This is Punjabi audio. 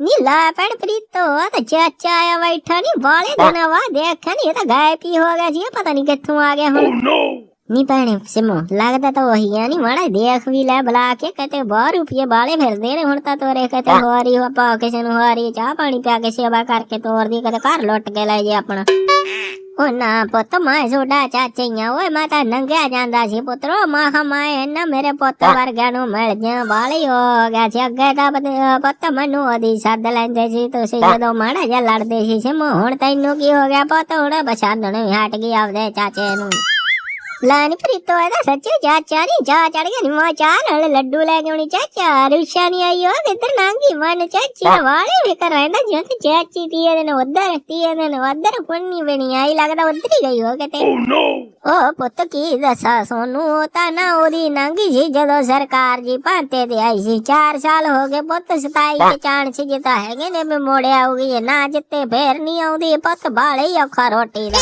ਨੀ ਲਾ ਪੈਣ ਪ੍ਰੀਤੋ ਆ ਤਾਂ ਚਾਚਾ ਆਇਆ ਬੈਠਾ ਨਹੀਂ ਬਾਲੇ ਦਿਨਾਂ ਬਾਅਦ ਦੇਖਿਆ ਨਹੀਂ ਇਹ ਤਾਂ ਗਾਇਬ ਹੀ ਹੋ ਗਿਆ ਸੀ ਇਹ ਪਤਾ ਨਹੀਂ ਕਿੱਥੋਂ ਆ ਗਿਆ ਹੁਣ ਨੀ ਭੈਣੇ ਸਿਮੋ ਲੱਗਦਾ ਤਾਂ ਉਹੀ ਆ ਨਹੀਂ ਮਾੜਾ ਦੇਖ ਵੀ ਲੈ ਬੁਲਾ ਕੇ ਕਿਤੇ ਬਾਹਰ ਰੁਪਏ ਬਾਲੇ ਫਿਰਦੇ ਨੇ ਹੁਣ ਤਾਂ ਤੋਰੇ ਕਿਤੇ ਹੋਰੀ ਆਪਾਂ ਕਿਸੇ ਨੂੰ ਹੋਰੀ ਚਾਹ ਪਾਣੀ ਪਿਆ ਕੇ ਸੇਵਾ ਕਰਕੇ ਤੋਰਦੀ ਕਦੇ ਘਰ ਲੁੱਟ ਕੇ ਲੈ ਜੇ ਆਪਣਾ ਉਹ ਨਾ ਪੁੱਤ ਮੈਂ ਛੋਟਾ ਚਾਚਈਆਂ ਓਏ ਮੈਂ ਤਾਂ ਨੰਗਿਆ ਜਾਂਦਾ ਸੀ ਪੁੱਤਰੋ ਮਾਂ ਮੈਂ ਨਾ ਮੇਰੇ ਪੁੱਤ ਵਰਗਿਆਂ ਨੂੰ ਮਿਲ ਜਾ ਬਾਲੀ ਹੋ ਗਿਆ ਸੀ। ਅੱਗੇ ਤਾਂ ਪਤ- ਮੈਨੂੰ ਉਹਦੀ ਸੱਦ ਲੈਂਦੇ ਸੀ। ਤੁਸੀਂ ਜਦੋਂ ਮਾੜਾ ਜਿਹਾ ਲੜਦੇ ਸੀ ਸਿਮੋ ਹੁਣ ਤੈਨੂੰ ਕੀ ਹੋ ਗਿਆ ਪੁੱਤ? ਹੁਣ ਬਛਾਨਣ ਹਟ ਗਈ ਆਪਦੇ ਚਾਚੇ ਨੂੰ। ਲਾਨੀ ਪ੍ਰੀਤੋ ਇਹਦਾ ਸੱਚੇ ਚਾਚਾ ਨਹੀਂ ਚਾਹ ਚੜ ਗਿਆ ਨੀ ਮਾਂ ਚਾਹ ਨਾਲ ਲੱਡੂ ਲੈ ਕੇ ਆਉਣੀ ਚਾਚਾ। ਰੁਸ਼ਾ ਨਹੀਂ ਆਈ ਉਹ ਕਿੱਧਰ ਨਾਂਗੀ ਮਨ ਚਾਚੀ ਦਾ ਵਾਲੇ ਵੀ ਕਰ ਰਹਿੰਦਾ ਜਿਉਂ ਕਿ ਚਾਚੀ ਤੀਏ ਦਿਨ ਉਧਰ ਤੀਏ ਦਿਨ ਉਧਰ ਪੁੰਨੀ ਬਣੀ ਆਈ ਲੱਗਦਾ ਉਧਰ ਹੀ ਗਈ ਹੋ ਕਿਤੇ। ਉਹ ਪੁੱਤ ਕੀ ਦੱਸਾਂ ਸੋਨੂੰ ਉਹ ਤਾਂ ਨਾ ਉਹਦੀ ਨੰਗੀ ਸੀ ਜਦੋਂ ਸਰਕਾਰ ਜੀ ਭਾਂਤੇ ਤੇ ਆਈ ਸੀ। 4 ਸਾਲ ਹੋ ਗਏ ਪੁੱਤ 27 ਤੇ ਚਾਂਸ ਜਿੱਤਾ ਹੈਗੇ ਨੇ ਵੀ ਮੋੜਿਆ ਆਉਗੀ ਨਾ ਜਿੱਤੇ ਫੇਰ ਨਹੀਂ ਆਉਂਦੀ ਪੁੱਤ ਬਾਲੇ ਔਖਾ ਰੋਟੀ ਦਾ।